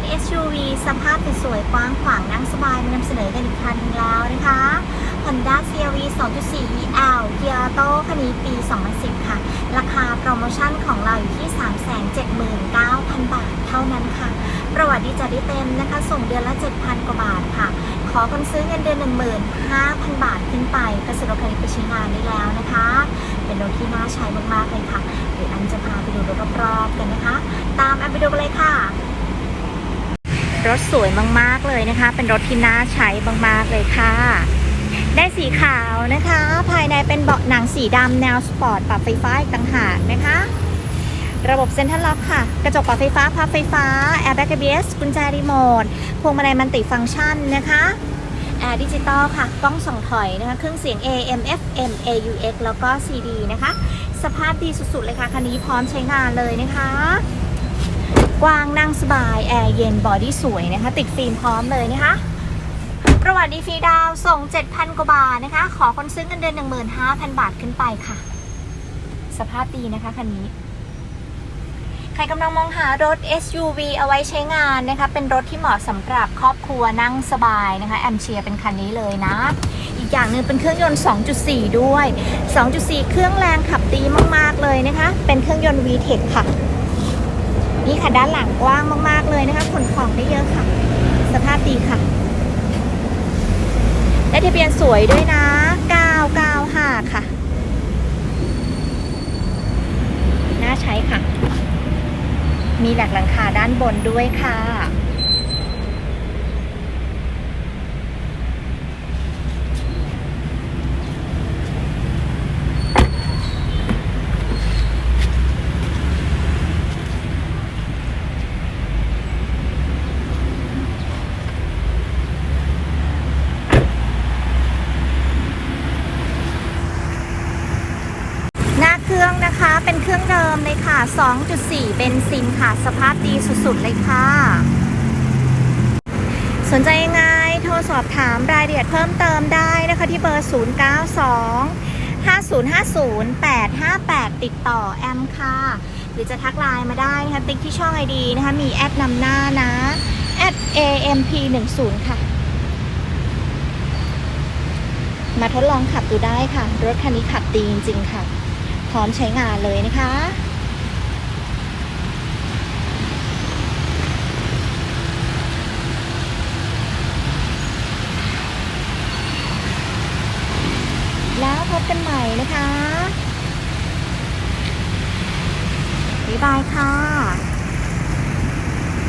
ถ SUV สภาพสวยๆกว้างขวางนั่งสบายมานำเสนอกันอีกคันหนึงแล้วนะคะ Honda CRV 2.4 EL เกียร์โตคันนี้ปี 2010 ค่ะ ราคาโปรโมชั่นของเราอยู่ที่ 379,000 บาทเท่านั้นค่ะ ประวัติดีจัดได้เต็มนะคะ ส่งเดือนละ 7,000 กว่าบาทค่ะ ขอคนซื้อเงินเดือน 15,000 บาทขึ้นไปก็สำหรับคันนี้ไปใช้งานได้แล้วนะคะ เป็นรถที่น่าใช้มากๆเลยค่ะ เดี๋ยวอันจะพาไปดูรถรอบๆกันนะคะ ตามอันไปดูกันเลยค่ะ รถสวยมากๆเลยนะคะ เป็นรถที่น่าใช้มากๆเลยค่ะ ได้สีขาวนะคะ ภายในเป็นเบาะหนังสีดำแนวสปอร์ตปรับไฟฟ้าอีกต่างหากนะคะ ระบบเซ็นทรัลล็อกค่ะ กระจกปรับไฟฟ้าพับไฟฟ้าแอร์แบ็กเอ s กุญแจรีโมทพวงมาลัยมันติฟังก์ชันนะคะแอร์ดิจิตอลค่ะ กล้องส่องถอยนะคะ เครื่องเสียง AM FM AUX แล้วก็ CD นะคะ สภาพดีสุดๆเลยค่ะ คันนี้พร้อมใช้งานเลยนะคะ กว้างนั่งสบาย แอร์เย็นบอดี้สวยนะคะ ติดฟิล์มพร้อมเลยนะคะประวัติดีฟรีดาวส่ง 7,000 กว่าบาทนะคะ ขอคนซื้อเงินเดือน 15,000 บาทขึ้นไปค่ะ สภาพดีนะคะคันนี้ ใครกำลังมองหารถ SUV เอาไว้ใช้งานนะคะ เป็นรถที่เหมาะสำหรับครอบครัวนั่งสบายนะคะ แอมเชียเป็นคันนี้เลยนะ อีกอย่างหนึ่งเป็นเครื่องยนต์ 2.4 ด้วย 2.4 เครื่องแรงขับดีมาก ๆ เลยนะคะ เป็นเครื่องยนต์ VTEC ค่ะ นี่ค่ะด้านหลังกว้างมากๆเลยนะคะขนของได้เยอะค่ะ สภาพดีค่ะ ได้ทะเบียนสวยด้วยนะ995ค่ะ น่าใช้ค่ะ มีแหลกหลังคาด้านบนด้วยค่ะ หน้าเครื่อง นะคะ เป็นเครื่องเดิมเลยค่ะ 2.4 เบนซินค่ะ สภาพดีสุดๆเลยค่ะ สนใจยังไง โทรสอบถามรายละเอียดเพิ่มเติมได้นะคะที่เบอร์ 092 5050 858 ติดต่อแอมค่ะ หรือจะทักไลน์มาได้นะคะติ๊กที่ช่องไอดีนะคะ มีแอดนำหน้านะแอด amp10 ค่ะ มาทดลองขับดูได้ค่ะ รถคันนี้ขับดีจริง ๆ ค่ะ พร้อมใช้งานเลยนะคะ แล้วพบกันใหม่นะคะ บ๊ายบายค่ะ